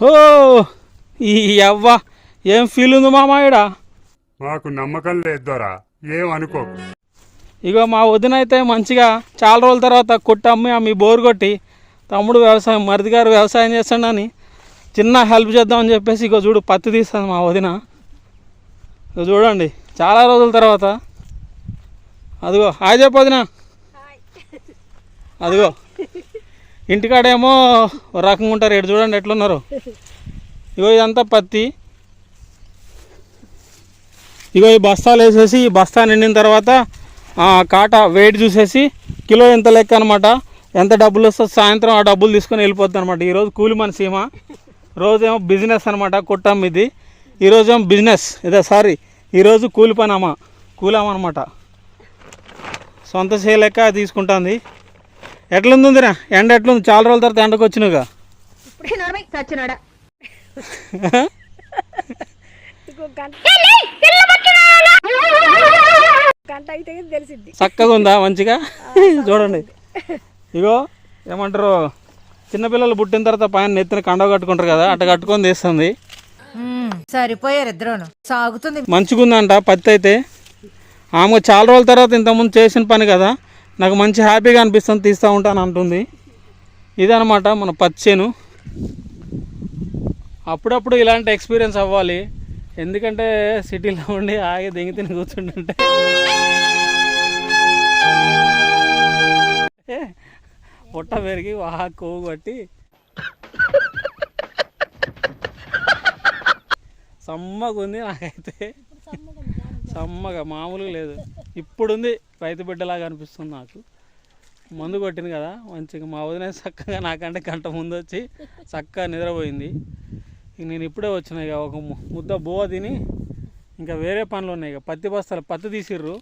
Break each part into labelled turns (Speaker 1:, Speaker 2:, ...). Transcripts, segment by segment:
Speaker 1: ఓ ఈ అవ్వ ఏం ఫీల్ ఉంది మామ ఈడ
Speaker 2: మాకు నమ్మకం లేదు దొరా ఏం అనుకోకు
Speaker 1: ఇగో మా వదిన అయితే మంచిగా చాలా రోజుల తర్వాత కొట్టి అమ్మి అమ్మి బోరు కొట్టి తమ్ముడు వ్యవసాయం మరిది గారు వ్యవసాయం చేస్తాడని చిన్న హెల్ప్ చేద్దామని చెప్పేసి ఇగో చూడు పత్తి తీస్తుంది మా వదిన. ఇగో చూడండి చాలా రోజుల తర్వాత. అదిగో హాయ్ చెప్పు వదిన. అదిగో. ఇంటికాడేమో రకంగా ఉంటారు. ఇటు చూడండి ఎట్లున్నారు? ఇగో ఇదంతా పత్తి. ఇగో ఈ బస్తాలు వేసేసి ఈ బస్తా నిండిన తర్వాత కాట వెయిట్ చూసేసి కిలో ఎంత లెక్క అనమాట ఎంత డబ్బులు వస్తే సాయంత్రం ఆ డబ్బులు తీసుకొని వెళ్ళిపోద్ది అనమాట ఈరోజు కూలి మన సీమ రోజేమో బిజినెస్ అనమాట కుట్టం ఇది. ఈరోజు ఏమో బిజినెస్. ఇదే సారీ. ఈరోజు కూలి పని అమ్మ. కూలాం అనమాట సొంత చేయలేక తీసుకుంటుంది. ఎట్లుంది ఉందిరా ఎండ ఎట్లుంది? చాలా రోజుల తర్వాత ఎండకు
Speaker 3: ఇప్పుడే చచ్చినాడా. గంట అయితే తెలిసిద్ది.
Speaker 1: చక్కగా ఉందా మంచిగా? చూడండి. ఇగో ఏమంటారు? చిన్నపిల్లలు పుట్టిన తర్వాత పైన నెత్తిన కండవ కట్టుకుంటారు కదా అట్ట కట్టుకొని తీస్తుంది.
Speaker 4: సరిపోయారు ఇద్దరును. సాగుతుంది.
Speaker 1: మంచిగా ఉందంట పత్తి అయితే. ఆమె చాలా రోజుల తర్వాత ఇంతకుముందు చేసిన పని కదా. నాకు మంచి హ్యాపీగా అనిపిస్తుంది తీస్తూ ఉంటాను అంటుంది. ఇదనమాట మన పచ్చేను. అప్పుడప్పుడు ఇలాంటి ఎక్స్పీరియన్స్ అవ్వాలి. ఎందుకంటే సిటీలో ఉండి ఆగి దిగి తిని కూర్చుంటుంటే. పొట్ట పెరిగి వాహా కొవ్వు కొట్టి. సమ్మగుంది నాకైతే. సమ్మగా మామూలుగా లేదు. ఇప్పుడుంది రైతు బిడ్డలాగా అనిపిస్తుంది నాకు. మందు కొట్టింది కదా మంచిగా మా వదిన చక్కగా నాకంటే గంట ముందు వచ్చి చక్కగా నిద్రపోయింది. ఇక నేను ఇప్పుడే వచ్చిన ఇక ఒక ము- ముద్ద బువ్వ తిని ఇంకా వేరే పనులు ఉన్నాయి ఇక. పత్తి బస్తాలు పత్తి తీసిర్రు.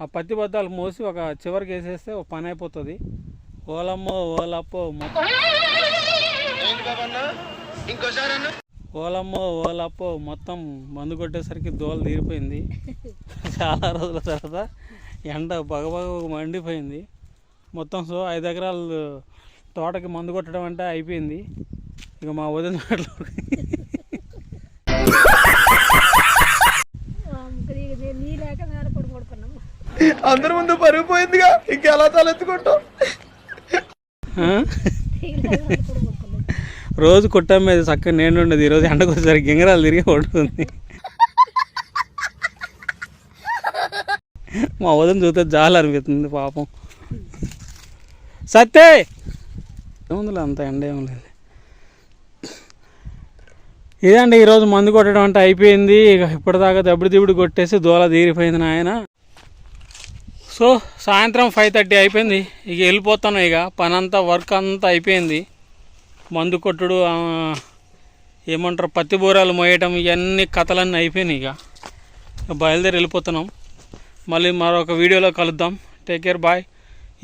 Speaker 1: ఆ పత్తి బద్దాలు మోసి ఒక చివరికి వేసేస్తే ఒక పని అయిపోతుంది. ఓలమ్మో ఓలప్పో ఇంకోసారి ఓలమ్మో ఓలప్పో మొత్తం మందు కొట్టేసరికి దోలు తీరిపోయింది. చాలా రోజుల తర్వాత ఎండ బగబగ మండిపోయింది. మొత్తం సో ఐదు ఎకరాలు తోటకి మందు కొట్టడం అంటే అయిపోయింది. ఇక మా వదిన
Speaker 5: అందరి ముందు పరుగు పోయిందిగా ఇంకెలా తలెత్తుకుంటాం?
Speaker 1: రోజు కుట్టం మీద చక్కగా నేను ఉండదు. ఈరోజు ఎండకు వచ్చేసరికి గింగరాలు తిరిగి పడుతుంది మా ఉదయం చూస్తే జాలి అనిపిస్తుంది పాపం. సత్తే! ఏముందిలే అంత ఎండ ఏం లేదు. ఇదండి ఈరోజు మందు కొట్టడం అంటే అయిపోయింది. ఇక ఇప్పటిదాకా దెబ్బడి దిబ్బడి కొట్టేసి దోల తీరిపోయింది నాయన. సో సాయంత్రం ఫైవ్ థర్టీ అయిపోయింది. ఇక వెళ్ళిపోతాను ఇక. పని అంతా వర్క్ అంతా అయిపోయింది. మందు కొట్టుడు ఏమంటారు పత్తి బూరాలు మోయటం ఇవన్నీ కథలన్నీ అయిపోయినాయి ఇక. ఇక బయలుదేరి వెళ్ళిపోతున్నాం. మళ్ళీ మరొక వీడియోలో కలుద్దాం. టేక్ కేర్ బాయ్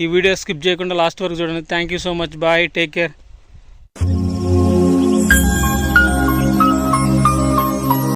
Speaker 1: ఈ వీడియో స్కిప్ చేయకుండా లాస్ట్ వరకు చూడండి. Thank you so much bye take care